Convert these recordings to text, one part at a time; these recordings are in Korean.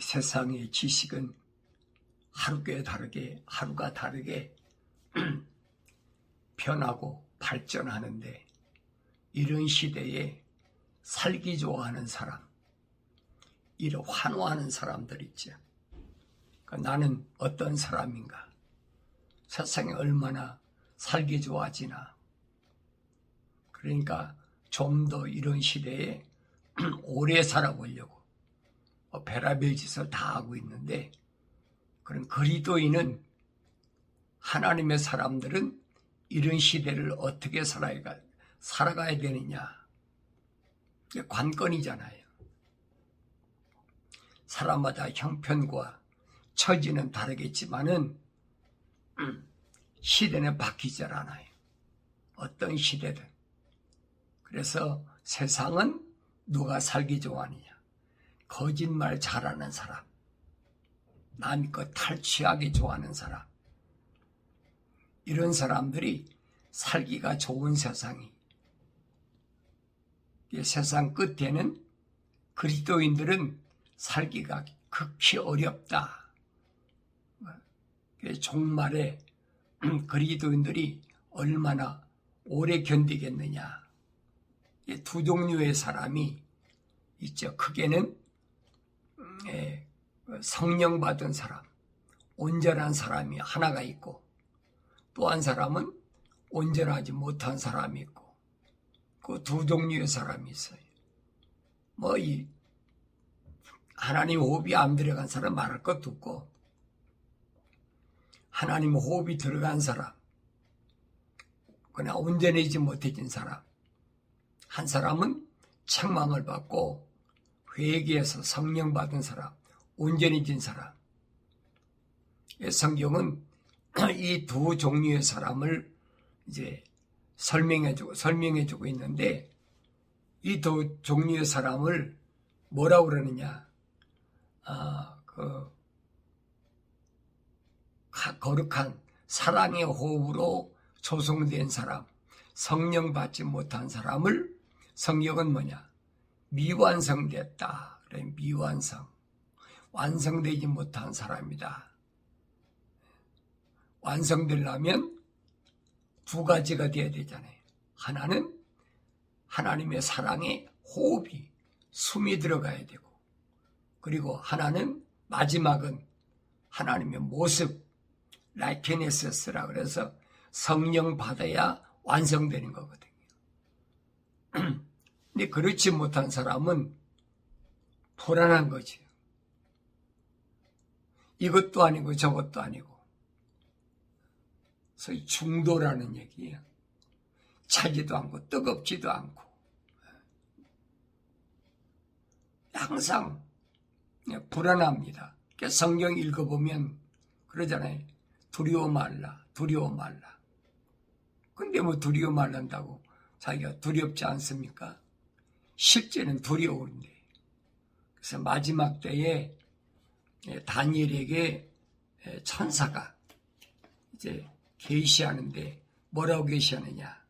세상의 지식은 하루가 다르게 하루가 다르게 변하고 발전하는데 이런 시대에 살기 좋아하는 사람, 이를 환호하는 사람들 있죠. 그러니까 나는 어떤 사람인가? 세상에 얼마나 살기 좋아지나? 그러니까 좀 더 이런 시대에 오래 살아보려고 뭐 별의별 짓을 다 하고 있는데 그런 그리도인은 하나님의 사람들은 이런 시대를 어떻게 살아가, 살아가야 되느냐. 관건이잖아요. 사람마다 형편과 처지는 다르겠지만은 시대는 바뀌질 않아요. 어떤 시대든. 그래서 세상은 누가 살기 좋아하느냐. 거짓말 잘하는 사람. 남것 탈취하기 좋아하는 사람. 이런 사람들이 살기가 좋은 세상이. 세상 끝에는 그리스도인들은 살기가 극히 어렵다. 종말에 그리스도인들이 얼마나 오래 견디겠느냐. 두 종류의 사람이 있죠. 크게는 예, 성령 받은 사람, 온전한 사람이 하나가 있고 또 한 사람은 온전하지 못한 사람이 있고 그 두 종류의 사람이 있어요. 뭐 이 하나님 호흡이 안 들어간 사람 말할 것도 없고 하나님 호흡이 들어간 사람 그냥 온전해지 못해진 사람 한 사람은 책망을 받고 회개해서 성령 받은 사람, 온전해진 사람. 성경은 이 두 종류의 사람을 이제 설명해주고 설명해주고 있는데 이 두 종류의 사람을 뭐라고 그러느냐? 아, 그 거룩한 사랑의 호흡으로 조성된 사람, 성령 받지 못한 사람을 성경은 뭐냐? 미완성됐다. 그래, 미완성. 완성되지 못한 사람이다. 완성되려면 두 가지가 돼야 되잖아요. 하나는 하나님의 사랑에 호흡이, 숨이 들어가야 되고, 그리고 하나는 마지막은 하나님의 모습, 라이케네스라 그래서 성령 받아야 완성되는 거거든요. 근데 그렇지 못한 사람은 불안한 거지. 이것도 아니고 저것도 아니고. 소위 중도라는 얘기예요. 차지도 않고 뜨겁지도 않고. 항상 불안합니다. 성경 읽어보면 그러잖아요. 두려워 말라, 두려워 말라. 근데 뭐 두려워 말란다고 자기가 두렵지 않습니까? 실제는 두려운데. 그래서 마지막 때에 다니엘에게 천사가 이제 계시하는데 뭐라고 계시하느냐.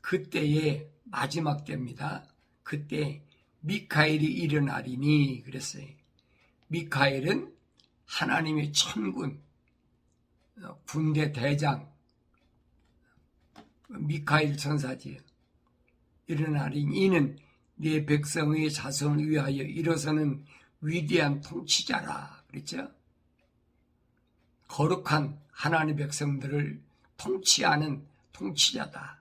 그때의 마지막 때입니다. 그때 미카엘이 일어나리니 그랬어요. 미카엘은 하나님의 천군, 어, 군대 대장, 미카엘 천사지요. 일어나리니 이는 네 백성의 자손을 위하여 일어서는 위대한 통치자라 그랬죠. 거룩한 하나님 백성들을 통치하는 통치자다.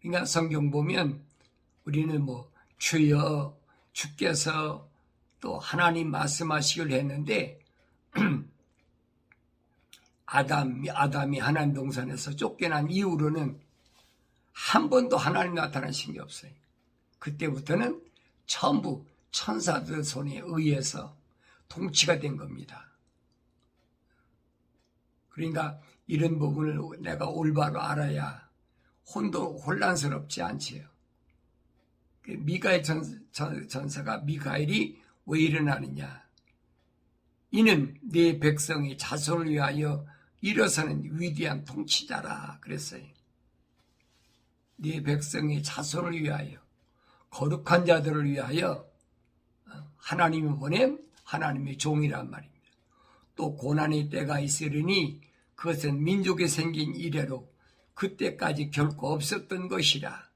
그러니까 성경 보면 우리는 뭐 주여 주께서 또 하나님 말씀하시기를 했는데 아담 아담이 하나님 동산에서 쫓겨난 이후로는 한 번도 하나님 나타나신 게 없어요. 그때부터는 전부 천사들 손에 의해서 통치가 된 겁니다. 그러니까 이런 부분을 내가 올바로 알아야 혼도 혼란스럽지 않지요. 그 미가엘 전사가 미가엘이 왜 일어나느냐? 이는 네 백성이 자손을 위하여 일어서는 위대한 통치자라 그랬어요. 네 백성의 자손을 위하여 거룩한 자들을 위하여 어, 하나님이 보냄 하나님의 종이란 말입니다. 또 고난의 때가 있으리니 그것은 민족에 생긴 이래로 그때까지 결코 없었던 것이라.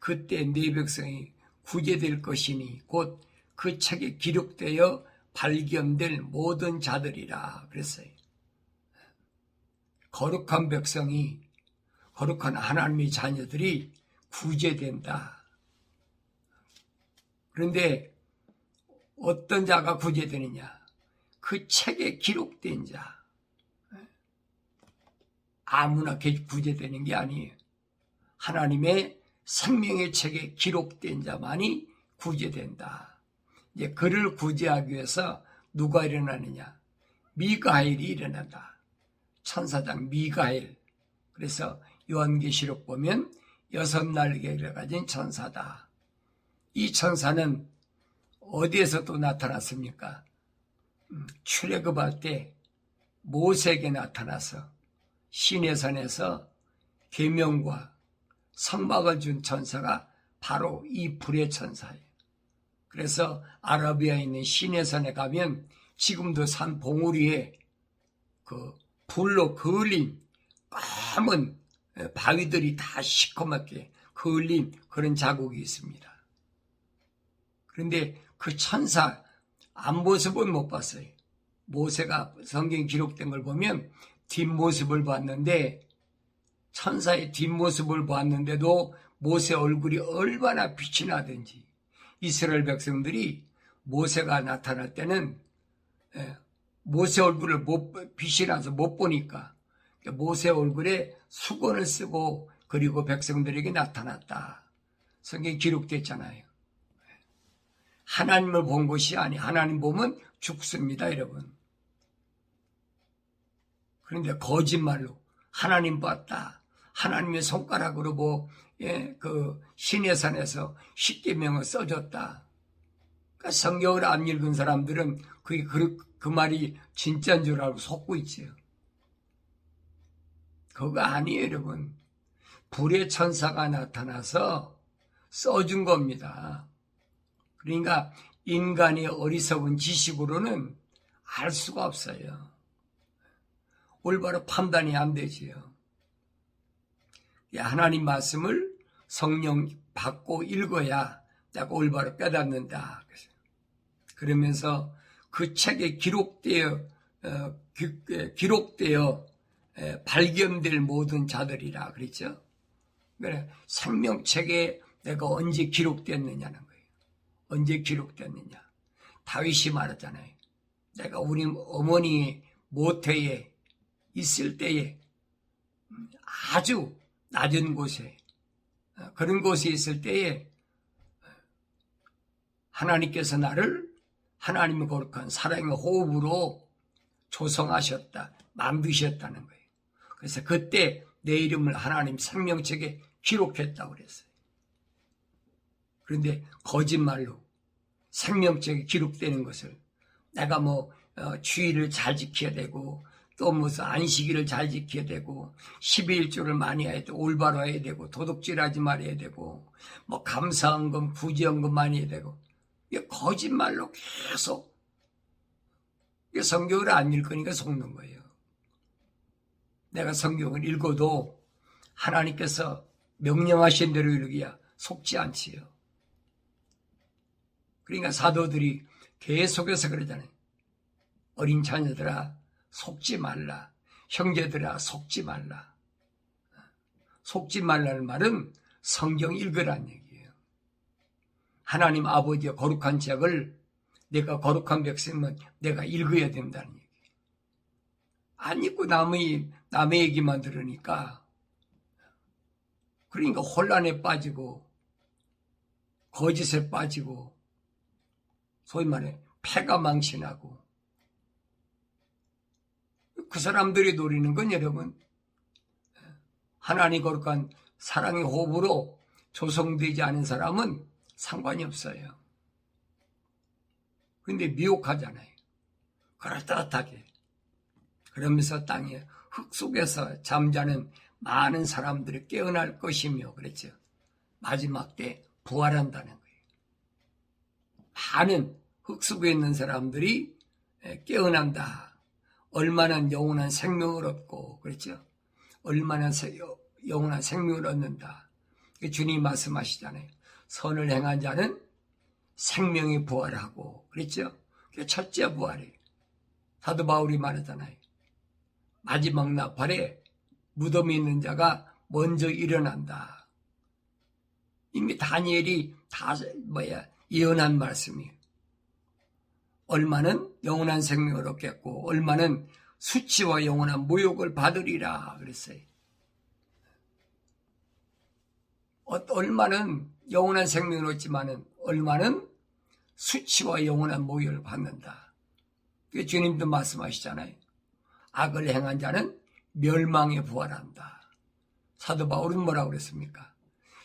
그때 네 백성이 구제될 것이니 곧 그 책에 기록되어 발견될 모든 자들이라 그랬어요. 거룩한 백성이 거룩한 하나님의 자녀들이 구제된다. 그런데 어떤 자가 구제되느냐? 그 책에 기록된 자. 아무나 구제되는 게 아니에요. 하나님의 생명의 책에 기록된 자만이 구제된다. 이제 그를 구제하기 위해서 누가 일어나느냐? 미가엘이 일어난다. 천사장 미가엘. 그래서 요한계시록 보면 여섯 날개를 가진 천사다. 이 천사는 어디에서 또 나타났습니까? 음, 출애굽할 때 모세에게 나타나서 시내산에서 계명과 성막을 준 천사가 바로 이 불의 천사예요. 그래서 아라비아에 있는 시내산에 가면 지금도 산 봉우리에 그 불로 그을린 검은 바위들이 다 시커멓게 그을린 그런 자국이 있습니다. 그런데 그 천사 앞모습은 못 봤어요. 모세가 성경 기록된 걸 보면 뒷모습을 봤는데 천사의 뒷모습을 봤는데도 모세 얼굴이 얼마나 빛이 나든지 이스라엘 백성들이 모세가 나타날 때는 예, 모세 얼굴을 못, 빛이 나서 못 보니까 모세 얼굴에 수건을 쓰고 그리고 백성들에게 나타났다. 성경에 기록됐잖아요. 하나님을 본 것이 아니 하나님 보면 죽습니다, 여러분. 그런데 거짓말로 하나님 봤다. 하나님의 손가락으로 뭐, 예, 그 신의 산에서 십계명을 써줬다. 그러니까 성경을 안 읽은 사람들은 그게 그, 그 말이 진짜인 줄 알고 속고 있지요. 그거 아니에요, 여러분. 불의 천사가 나타나서 써준 겁니다. 그러니까 인간의 어리석은 지식으로는 알 수가 없어요. 올바로 판단이 안 되지요. 하나님 말씀을 성령 받고 읽어야 내가 올바로 깨닫는다. 그러면서 그 책에 기록되어 어, 기록되어 발견될 모든 자들이라 그랬죠. 그래 생명책에 내가 언제 기록됐느냐는 거예요. 언제 기록됐느냐. 다윗이 말하잖아요. 내가 우리 어머니 모태에 있을 때에 아주 낮은 곳에 어, 그런 곳에 있을 때에 하나님께서 나를 하나님의 거룩한 사랑의 호흡으로 조성하셨다, 만드셨다는 거예요. 그래서 그때 내 이름을 하나님 생명책에 기록했다고 그랬어요. 그런데 거짓말로 생명책에 기록되는 것을 내가 뭐 어, 주의를 잘 지켜야 되고 또 무슨 안식일을 잘 지켜야 되고 12일조를 많이 해야 되고 올바로 해야 되고 도둑질하지 말아야 되고 뭐 감사헌금 부지헌금 많이 해야 되고 거짓말로 계속 성경을 안 읽으니까 속는 거예요. 내가 성경을 읽어도 하나님께서 명령하신 대로 읽기야 속지 않지요. 그러니까 사도들이 계속해서 그러잖아요. 어린 자녀들아 속지 말라. 형제들아 속지 말라. 속지 말라는 말은 성경 읽으란 얘기예요. 하나님 아버지의 거룩한 책을 내가 거룩한 백성은 내가 읽어야 된다는. 안 읽고 남의, 남의 얘기만 들으니까 그러니까 혼란에 빠지고 거짓에 빠지고 소위 말해 패가 망신하고 그 사람들이 노리는 건 여러분 하나님 거룩한 사랑의 호흡으로 조성되지 않은 사람은 상관이 없어요. 근데 미혹하잖아요. 그럴듯하게. 그러면서 땅에 흙 속에서 잠자는 많은 사람들이 깨어날 것이며 그랬죠. 마지막 때 부활한다는 거예요. 많은 흙 속에 있는 사람들이 예, 깨어난다. 얼마나 영원한 생명을 얻고 그렇죠? 얼마나 세- 영원한 생명을 얻는다. 그 주님 말씀하시잖아요. 선을 행한 자는 생명이 부활하고 그랬죠? 첫째 부활이에요. 사도 바울이 말하잖아요. 마지막 나팔에 무덤에 있는 자가 먼저 일어난다. 이미 다니엘이 다 뭐야 예언한 말씀이에요. 얼마는 영원한 생명을 얻겠고 얼마는 수치와 영원한 모욕을 받으리라 그랬어요. 어- 얼마는 영원한 생명을 얻지만은 얼마는 수치와 영원한 모욕을 받는다. 그 주님도 말씀하시잖아요. 악을 행한 자는 멸망에 부활한다. 사도 바울은 뭐라고 그랬습니까?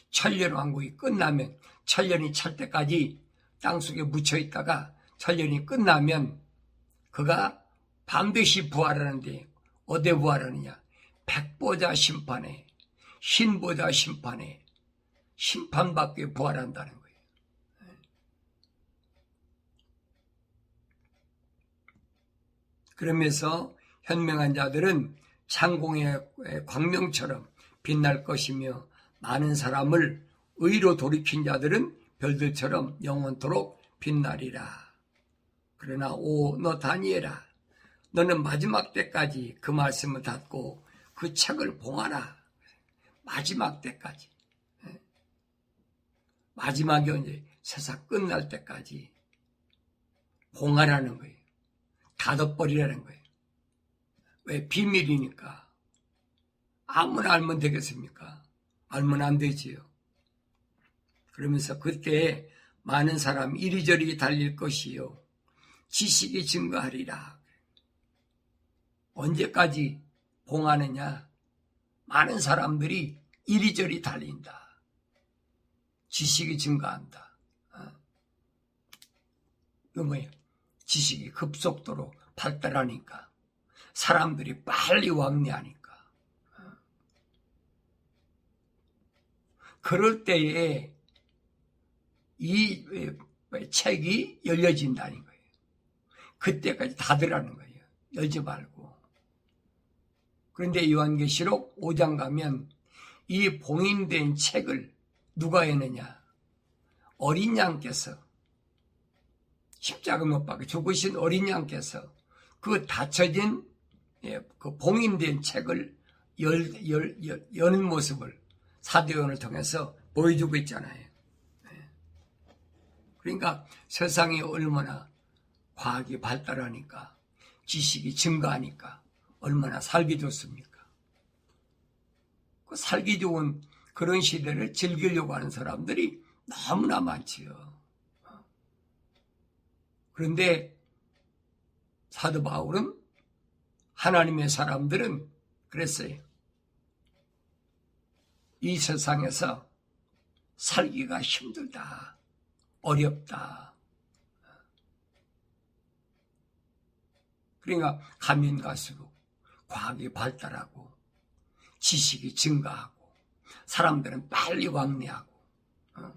천년 왕국이 끝나면 천년이 찰 때까지 땅속에 묻혀 있다가 천년이 끝나면 그가 반드시 부활하는데 어디 부활하느냐? 백보자 심판에 신보자 심판에 심판받게 부활한다는 거예요. 그러면서 현명한 자들은 창공의 광명처럼 빛날 것이며 많은 사람을 의로 돌이킨 자들은 별들처럼 영원토록 빛나리라. 그러나 오 너 다니엘아 너는 마지막 때까지 그 말씀을 닫고 그 책을 봉하라. 마지막 때까지. 예. 마지막이 언제 세상 끝날 때까지 봉하라는 거예요. 닫아버리라는 거예요. 왜 비밀이니까 아무나 알면 되겠습니까? 알면 안 되지요. 그러면서 그때 많은 사람 이리저리 달릴 것이요. 지식이 증가하리라. 언제까지 봉하느냐? 많은 사람들이 이리저리 달린다. 지식이 증가한다. 어. 뭐예요? 지식이 급속도로 발달하니까 사람들이 빨리 왕래하니까 어. 그럴 때에 이 책이 열려진다는 거예요. 그때까지 닫으라는 거예요. 열지 말고. 그런데 요한계시록 5장 가면 이 봉인된 책을 누가 했느냐? 어린 양께서 십자가 못 박혀 죽으신 어린 양께서 그 닫혀진 예, 그 봉인된 책을 열, 열, 열, 여는 모습을 사도연을 통해서 보여주고 있잖아요. 예. 그러니까 세상이 얼마나 과학이 발달하니까 지식이 증가하니까 얼마나 살기 좋습니까? 그 살기 좋은 그런 시대를 즐기려고 하는 사람들이 너무나 많지요. 그런데 사도 바울은 하나님의 사람들은 그랬어요. 이 세상에서 살기가 힘들다. 어렵다. 그러니까 가면 갈수록 과학이 발달하고 지식이 증가하고 사람들은 빨리 왕래하고 어.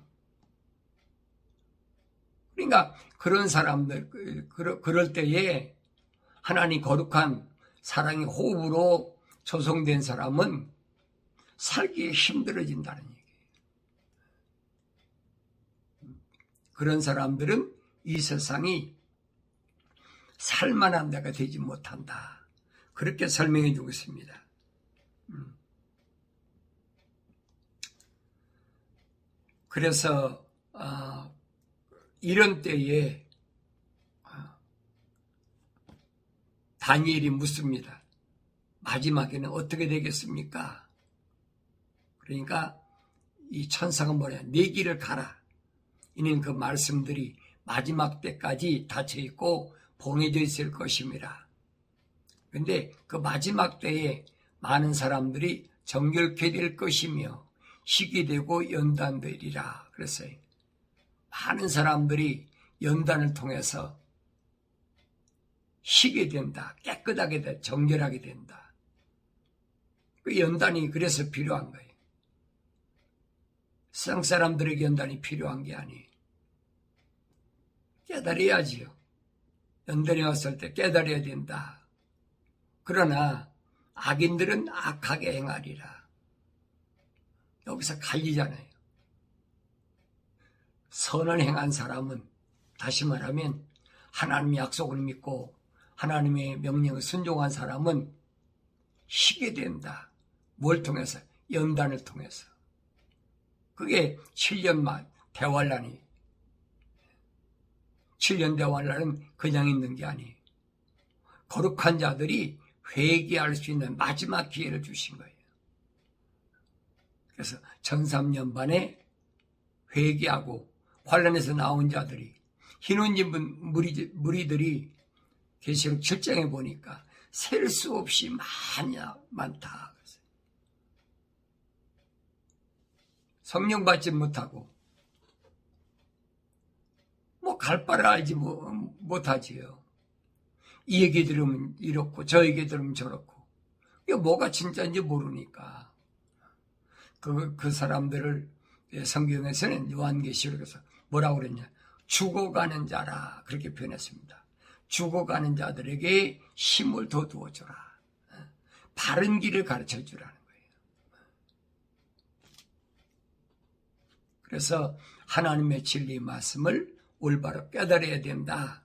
그러니까 그런 사람들 그- 그럴 때에 하나님 거룩한 사랑의 호흡으로 조성된 사람은 살기에 힘들어진다는 얘기예요. 그런 사람들은 이 세상이 살만한 데가 되지 못한다. 그렇게 설명해 주고 있습니다. 음. 그래서 어, 이런 때에 어, 다니엘이 묻습니다. 마지막에는 어떻게 되겠습니까? 그러니까 이 천사가 뭐냐? 네 길을 가라. 이는 그 말씀들이 마지막 때까지 닫혀 있고 봉해져 있을 것입니다. 근데 그 마지막 때에 많은 사람들이 정결케 될 것이며 희귀 되고 연단되리라 그랬어요. 많은 사람들이 연단을 통해서 희게 된다. 깨끗하게 된다. 정결하게 된다. 그 연단이 그래서 필요한 거예요. 세상 사람들에게 연단이 필요한 게 아니에요. 깨달아야지요. 연단에 왔을 때 깨달아야 된다. 그러나 악인들은 악하게 행하리라. 여기서 갈리잖아요. 선을 행한 사람은 다시 말하면 하나님의 약속을 믿고 하나님의 명령을 순종한 사람은 희게 된다. 뭘 통해서? 연단을 통해서. 그게 7년만 대환란이 7년 대환란은 그냥 있는 게 아니에요. 거룩한 자들이 회개할 수 있는 마지막 기회를 주신 거예요. 그래서 전 3년 반에 회개하고 환란에서 나온 자들이 흰옷 입은 무리, 무리들이 계시록 7장에 보니까 셀 수 없이 많냐 많다. 성령 받지 못하고 뭐 갈 바를 알지 뭐, 못하지요. 이 얘기 들으면 이렇고 저 얘기 들으면 저렇고 이게 뭐가 진짜인지 모르니까 그, 그 사람들을 성경에서는 요한계시록에서 뭐라고 그랬냐 죽어가는 자라 그렇게 표현했습니다. 죽어가는 자들에게 힘을 더 두어줘라. 바른 길을 가르쳐 주라는 거예요. 그래서 하나님의 진리 말씀을 올바로 깨달아야 된다.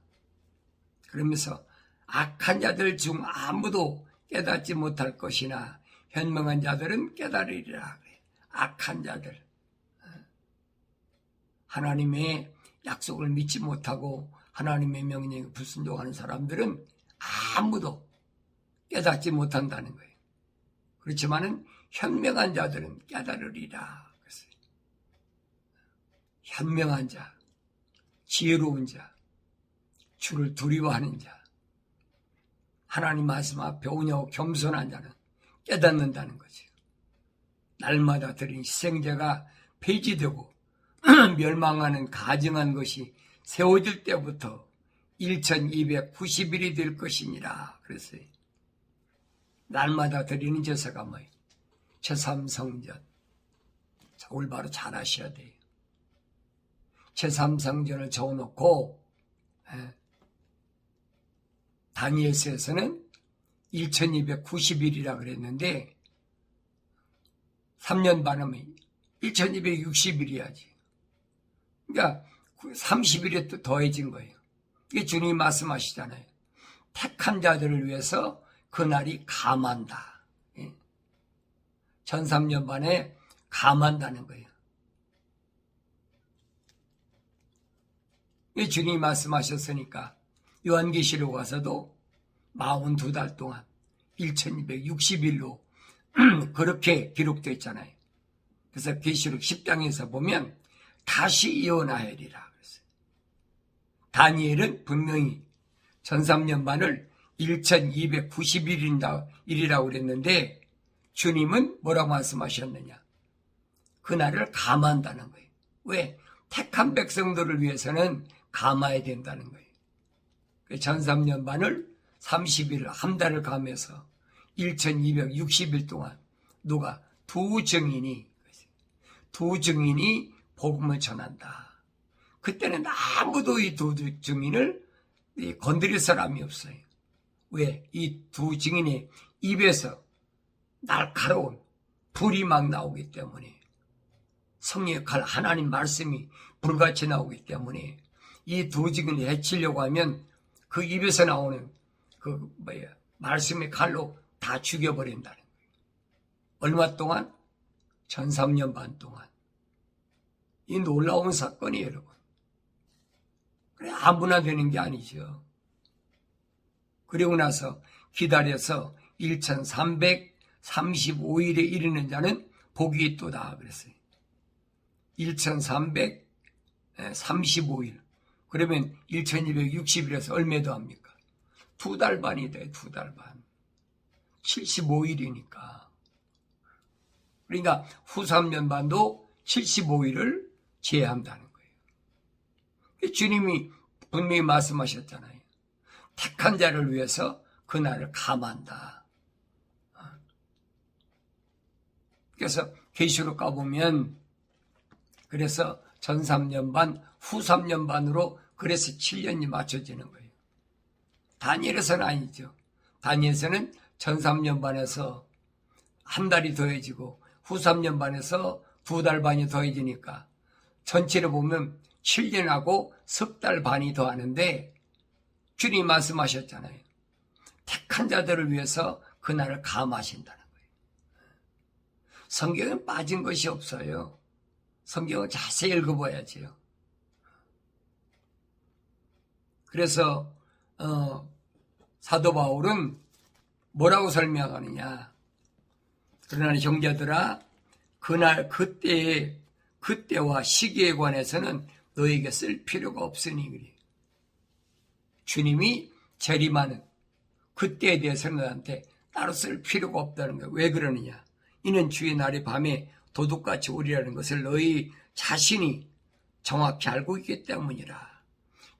그러면서 악한 자들 중 아무도 깨닫지 못할 것이나 현명한 자들은 깨달으리라. 악한 자들. 하나님의 약속을 믿지 못하고 하나님의 명령에 불순종하는 사람들은 아무도 깨닫지 못한다는 거예요. 그렇지만은 현명한 자들은 깨달으리라. 그랬어요. 현명한 자, 지혜로운 자, 주를 두려워하는 자, 하나님 말씀 앞에 오냐고 겸손한 자는 깨닫는다는 거죠. 날마다 드린 희생제가 폐지되고 멸망하는 가증한 것이 세워질 때부터 1290일이 될 것이니라 그랬어요. 날마다 드리는 제사가 뭐예요? 제3성전. 올바로 잘 하셔야 돼요. 제3성전을 적어놓고 예. 다니엘서에서는 1290일이라 그랬는데 3년 반하면 1260일이야지. 그러니까 30일에 또 더해진 거예요. 이게 주님이 말씀하시잖아요. 택한 자들을 위해서 그날이 감한다. 예. 전 3년 반에 감한다는 거예요. 이 주님이 말씀하셨으니까 요한계시록 와서도 42달 동안 1260일로 그렇게 기록되어 있잖아요. 그래서 계시록 10장에서 보면 다시 예언하리라. 다니엘은 분명히 전3년 반을 1290일이라고 그랬는데 주님은 뭐라고 말씀하셨느냐? 그날을 감한다는 거예요. 왜? 택한 백성들을 위해서는 감아야 된다는 거예요. 전3년 반을 30일, 한 달을 감해서 1260일 동안 누가 두 증인이 두 증인이 복음을 전한다. 그때는 아무도 이 두 증인을 건드릴 사람이 없어요. 왜? 이 두 증인의 입에서 날카로운 불이 막 나오기 때문에 성령의 칼 하나님 말씀이 불같이 나오기 때문에 이 두 증인을 해치려고 하면 그 입에서 나오는 그 뭐야 말씀의 칼로 다 죽여버린다는. 얼마 동안? 전 3년 반 동안. 이 놀라운 사건이에요, 여러분. 그래, 아무나 되는 게 아니죠. 그리고 나서 기다려서 1335일에 이르는 자는 복이 있도다 그랬어요. 1335일. 그러면 1260일에서 얼마도 합니까? 두 달 반이 돼, 두 달 반. 75일이니까. 그러니까 후 3년 반도 75일을 제한다는 거예요. 주님이 분명히 말씀하셨잖아요. 택한 자를 위해서 그날을 감한다. 그래서 계시록 가보면 그래서 전 3년 반, 후 3년 반으로 그래서 7년이 맞춰지는 거예요. 다니엘에서는 아니죠. 다니엘에서는 전 3년 반에서 한 달이 더해지고 후 3년 반에서 두 달 반이 더해지니까 전체를 보면 7년하고 석 달 반이 더 하는데 주님 말씀하셨잖아요. 택한 자들을 위해서 그날을 감하신다는 거예요. 성경에 빠진 것이 없어요. 성경을 자세히 읽어봐야지요. 그래서 어, 사도 바울은 뭐라고 설명하느냐? 그러나 형제들아 그날 그때의 그때와 시기에 관해서는 너에게 쓸 필요가 없으니 그래. 주님이 재림하는 그때에 대해서는 너한테 따로 쓸 필요가 없다는 거야. 왜 그러느냐? 이는 주의 날의 밤에 도둑같이 오리라는 것을 너희 자신이 정확히 알고 있기 때문이라.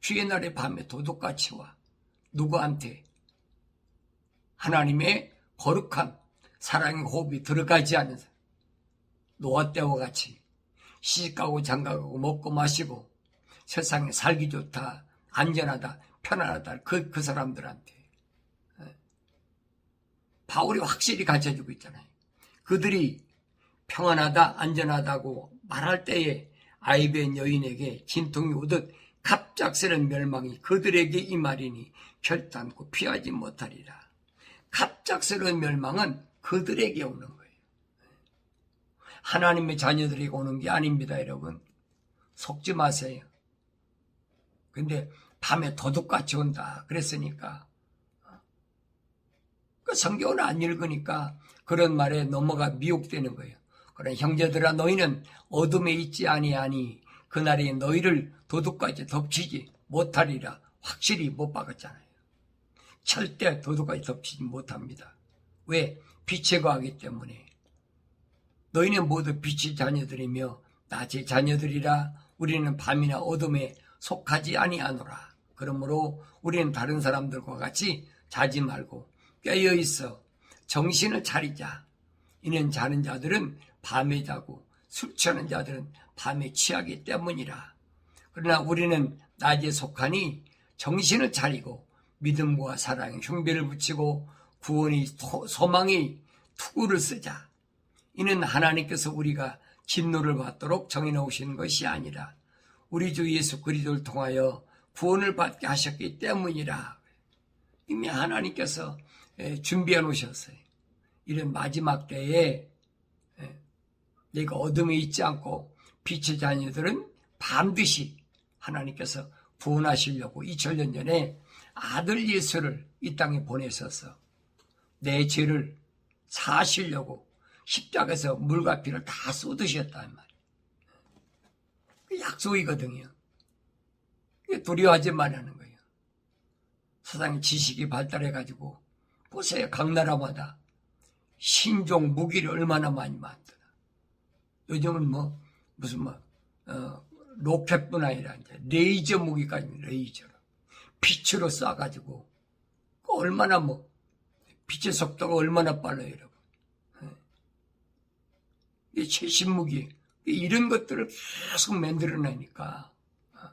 주의 날의 밤에 도둑같이 와. 누구한테? 하나님의 거룩한 사랑의 호흡이 들어가지 않는. 노아 때와 같이 시집가고 장가가고 먹고 마시고 세상에 살기 좋다, 안전하다, 편안하다 그, 그 사람들한테 예. 바울이 확실히 가르쳐주고 있잖아요. 그들이 평안하다, 안전하다고 말할 때에 아이벤 여인에게 진통이 오듯 갑작스런 멸망이 그들에게 이 말이니 결단코 피하지 못하리라. 갑작스러운 멸망은 그들에게 오는 거예요. 하나님의 자녀들에게 오는 게 아닙니다, 여러분. 속지 마세요. 근데 밤에 도둑같이 온다. 그랬으니까. 그 성경을 안 읽으니까 그런 말에 넘어가 미혹되는 거예요. 그래 형제들아 너희는 어둠에 있지 아니하니 그날에 너희를 도둑까지 덮치지 못하리라 확실히 못 박았잖아요. 절대 도둑까지 덮치지 못합니다. 왜? 빛에 거하기 때문에. 너희는 모두 빛의 자녀들이며 낮의 자녀들이라 우리는 밤이나 어둠에 속하지 아니하노라. 그러므로 우리는 다른 사람들과 같이 자지 말고 깨어 있어 정신을 차리자. 이는 자는 자들은 밤에 자고 술 취하는 자들은 밤에 취하기 때문이라. 그러나 우리는 낮에 속하니 정신을 차리고 믿음과 사랑에 흉배를 붙이고 구원이 소망이 투구를 쓰자. 이는 하나님께서 우리가 진노를 받도록 정해놓으신 것이 아니라 우리 주 예수 그리스도를 통하여 구원을 받게 하셨기 때문이라. 이미 하나님께서 준비해 놓으셨어요. 이런 마지막 때에 내가 어둠에 있지 않고 빛의 자녀들은 반드시 하나님께서 구원하시려고 2000년 전에 아들 예수를 이 땅에 보내셔서 내 죄를 사시려고 십자가에서 물과 피를 다 쏟으셨단 말이에요. 그 약속이거든요. 두려워하지 말라는 거예요. 세상 지식이 발달해가지고 보세요. 각 나라마다 신종 무기를 얼마나 많이 만드나. 요즘은 뭐 무슨 뭐 어, 로켓뿐 아니라 이제 레이저 무기까지 레이저로 빛으로 쏴가지고 그 얼마나 뭐 빛의 속도가 얼마나 빨라요, 여러분. 이 최신 무기 이런 것들을 계속 만들어내니까 어,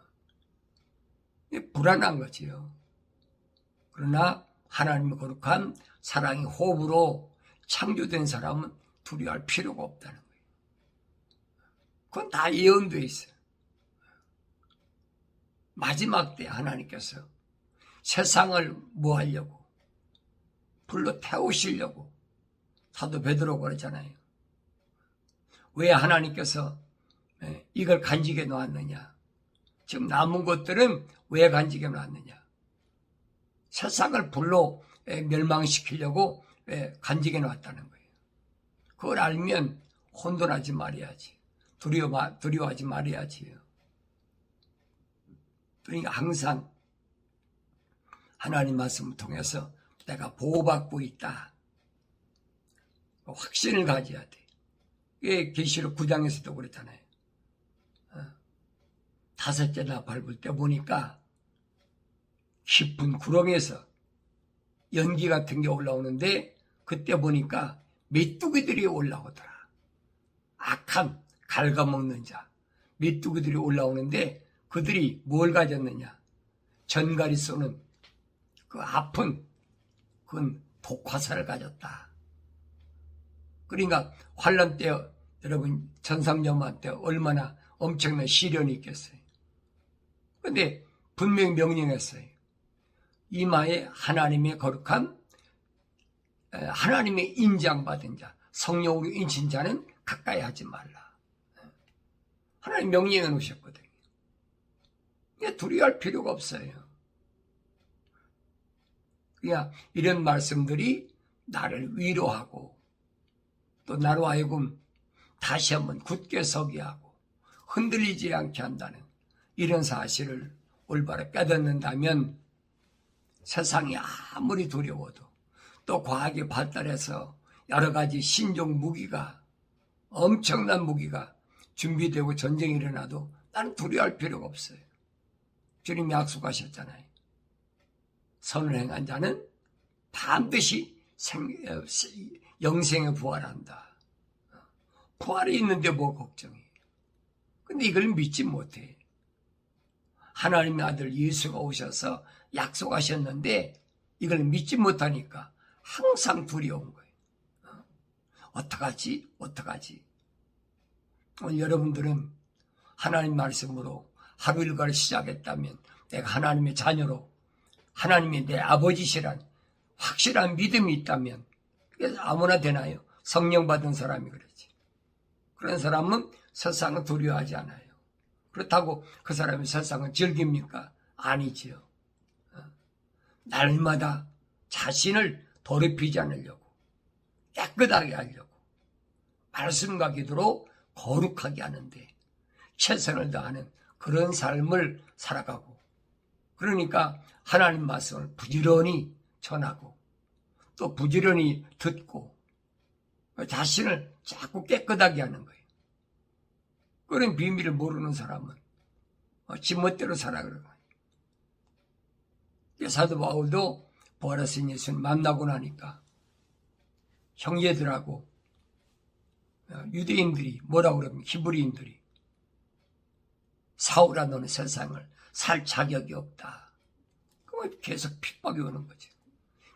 불안한 거지요. 그러나 하나님의 거룩한 사랑의 호흡으로 창조된 사람은 두려워할 필요가 없다는 거예요. 그건 다 예언되어 있어요. 마지막 때 하나님께서 세상을 뭐 하려고? 불로 태우시려고 사도 베드로가 그러잖아요. 왜 하나님께서 예, 이걸 간직해 놓았느냐? 지금 남은 것들은 왜 간직해 놓았느냐? 세상을 불로 예, 멸망시키려고 예, 간직해 놓았다는 거예요. 그걸 알면 혼돈하지 말아야지. 두려워, 두려워하지 말아야지요. 그러니까 항상 하나님 말씀을 통해서 내가 보호받고 있다. 확신을 가져야 돼. 계시록 9장에서도 그랬잖아요. 어. 다섯째 나 밟을 때 보니까 깊은 구렁에서 연기 같은 게 올라오는데 그때 보니까 메뚜기들이 올라오더라. 악한 갉아먹는 자. 메뚜기들이 올라오는데 그들이 뭘 가졌느냐? 전갈이 쏘는 그 아픈 그건 독화살을 가졌다. 그러니까 환란 때 여러분 전상점한 때 얼마나 엄청난 시련이 있겠어요. 근데 분명히 명령했어요. 이마에 하나님의 거룩한 에, 하나님의 인장받은 자, 성령으로 인친 자는 가까이 하지 말라. 하나님 명령해 놓으셨거든요. 두려워할 필요가 없어요. 그냥 이런 말씀들이 나를 위로하고 또 나로 하여금 다시 한번 굳게 서게 하고 흔들리지 않게 한다는 이런 사실을 올바로 깨닫는다면 세상이 아무리 두려워도 또 과학이 발달해서 여러 가지 신종 무기가 엄청난 무기가 준비되고 전쟁이 일어나도 나는 두려워할 필요가 없어요. 주님이 약속하셨잖아요. 선을 행한 자는 반드시 생, 어, 영생에 부활한다. 부활이 있는데 뭐 걱정이. 근데 이걸 믿지 못해. 하나님의 아들 예수가 오셔서 약속하셨는데 이걸 믿지 못하니까 항상 두려운 거예요. 어? 어떡하지? 어떡하지? 오늘 여러분들은 하나님 말씀으로 하루 일과를 시작했다면 내가 하나님의 자녀로 하나님이 내 아버지시란 확실한 믿음이 있다면 아무나 되나요? 성령 받은 사람이 그러지. 그런 사람은 세상을 두려워하지 않아요. 그렇다고 그 사람이 세상을 즐깁니까? 아니지요. 어? 날마다 자신을 더럽히지 않으려고 깨끗하게 하려고 말씀과 기도로 거룩하게 하는데 최선을 다하는 그런 삶을 살아가고 그러니까 하나님 말씀을 부지런히 전하고 또 부지런히 듣고 자신을 자꾸 깨끗하게 하는 거예요. 그런 비밀을 모르는 사람은 지 멋대로 살아가는 거예요. 사도 바울도 부활하신 예수를 만나고 나니까 형제들하고 유대인들이 뭐라고 그러면 히브리인들이 사울아 너는 세상을 살 자격이 없다. 그러면 계속 핍박이 오는 거죠.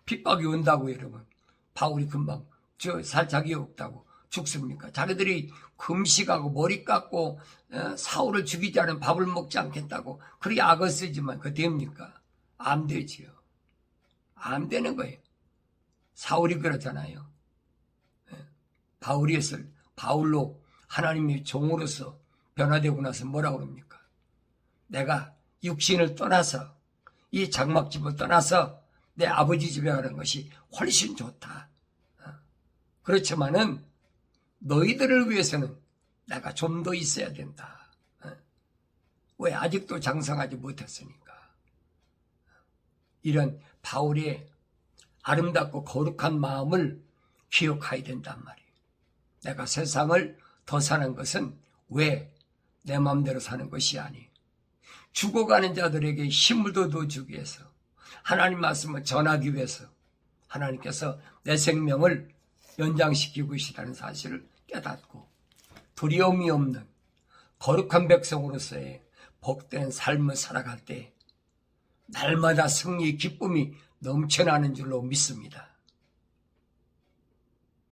핍박이 온다고 여러분. 바울이 금방 저 살 자격이 없다고 죽습니까? 자기들이 금식하고 머리 깎고 어, 사울을 않은 밥을 먹지 않겠다고 그리 악을 쓰지만 그 됩니까? 안 되지요. 안 되는 거예요. 사울이 그러잖아요. 예. 바울이 했을 바울로 하나님의 종으로서 변화되고 나서 뭐라고 그럽니까? 내가 육신을 떠나서 이 장막집을 떠나서 내 아버지 집에 가는 것이 훨씬 좋다. 어. 그렇지만은 너희들을 위해서는 내가 좀 더 있어야 된다. 어. 왜 아직도 장성하지 못했으니까. 이런 바울의 아름답고 거룩한 마음을 기억해야 된단 말이에요. 내가 세상을 더 사는 것은 왜 내 마음대로 사는 것이 아니. 죽어가는 자들에게 힘을 더 주기 위해서 하나님 말씀을 전하기 위해서 하나님께서 내 생명을 연장시키고 계시다는 사실을 깨닫고 두려움이 없는 거룩한 백성으로서의 복된 삶을 살아갈 때 날마다 승리의 기쁨이 넘쳐나는 줄로 믿습니다.